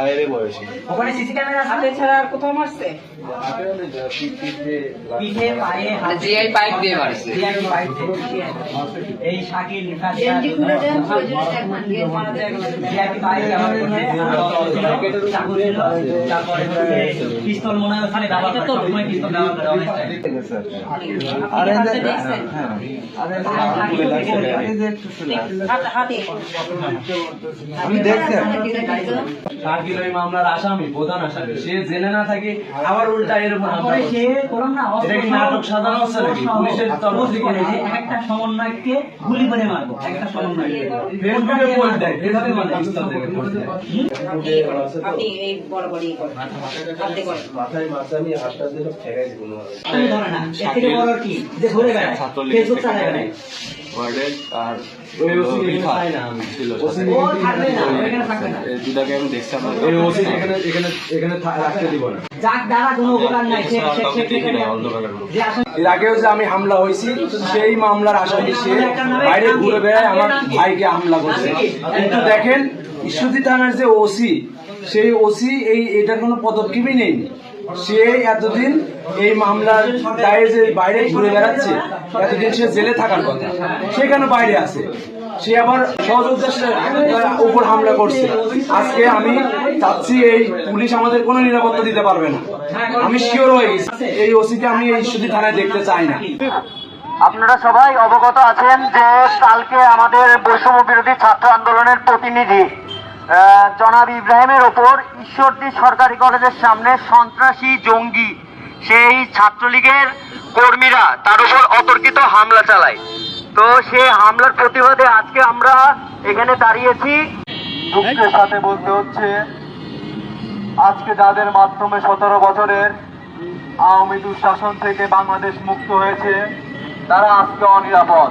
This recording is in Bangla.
ভাইয়ের বয়সী ওখানে সিসি ক্যামেরা হাতে ছাড়া আর কোথাও মারছে পিঠে পায়ে মানে জিআই পাইপ দিয়ে মারছে জিআই পাইপ দিয়ে। এই শাকিল খুলে দেন যায় জিআই পাইপ হচ্ছে পিস্তল মনে হয় ওখানে ব্যবহার করতো ওখানে পিস্তল ব্যবহার করে অনেক time। আপনি হাতে দেখছেন হাতে হাতে আমি দেখছি দিলে কিন্তু মামলার আসামি প্রধান আসামি। সে জেনে না থাকে আবার উল্টা এর উপর হামলা তারপরে করছে। সে বললাম না এটা কি নাটক সাজানো হচ্ছে নাকি? পুলিশের তরফ থেকে একটা সমন্বয়কে গুলি করে মারবো একটা সমন্বয়কে। ফেসবুকে পোস্ট দেয় ফেসবুকে মানে পিস্তল থেকে পোস্ট দেয়। আপনি এই বড় বড় ইয়ে করেন। হাতে করেন। মাথায় মাথা আমি হাতটা দিয়ে ঠেকাই দিব না ধরে না এর থেকে বড় কি? যে ঘুরে বেড়ায় ফেসবুক চালায় বেড়ায়। ওয়ার্ডেন আর ওই ওসি এখানে না আমি ওসি থাকবে না এখানে থাকবে না। এই দুটাকে আমি দেখছিলাম এই ওসি এখানে এখানে এখানে রাখতে দিব না। যার দ্বারা কোনো উপকার নাই সে সে সে সে যে আসলে এর আগেও যে আমি হামলা হয়েছি সেই মামলার আসামি সে বাইরে ঘুরে বেড়ায় আমার ভাইকে হামলা করছে। কিন্তু দেখেন ঈশ্বরদী থানার যে ওসি সেই ওসি এই এটার কোনো পদক্ষেপই নেই সে এতদিন এই মামলার দায়ে যে বাইরে ঘুরে বেড়াচ্ছে, এতদিন সে জেলে থাকার কথা, সে কেন বাইরে আছে? সে আবার সহযোগিতার উপর হামলা করছে। আজকে আমি চাচ্ছি এই পুলিশ আমাদের কোনো নিরাপত্তা দিতে পারবে না। আমি শিওর হয়ে গেছি। এই ওসিকে আমি এই ঈশ্বরদী থানায় দেখতে চাই না। আপনারা সবাই অবগত আছেন যে কালকে আমাদের বৈষম্য বিরোধী ছাত্র আন্দোলনের প্রতিনিধি জনাব ইব্রাহিমের ওপর ঈশ্বরদী সরকারি কলেজের সামনে সন্ত্রাসী জঙ্গি, সেই ছাত্রলীগের কর্মীরা তার উপর অতর্কিত হামলা চালায়। তো সেই হামলার প্রতিবাদে আজকে আমরা এখানে দাঁড়িয়েছি। সাথে বলতে হচ্ছে, আজকে যাদের মাধ্যমে সতেরো বছরের আওয়ামী দুঃশাসন থেকে বাংলাদেশ মুক্ত হয়েছে, তারা আজকে অনিরাপদ।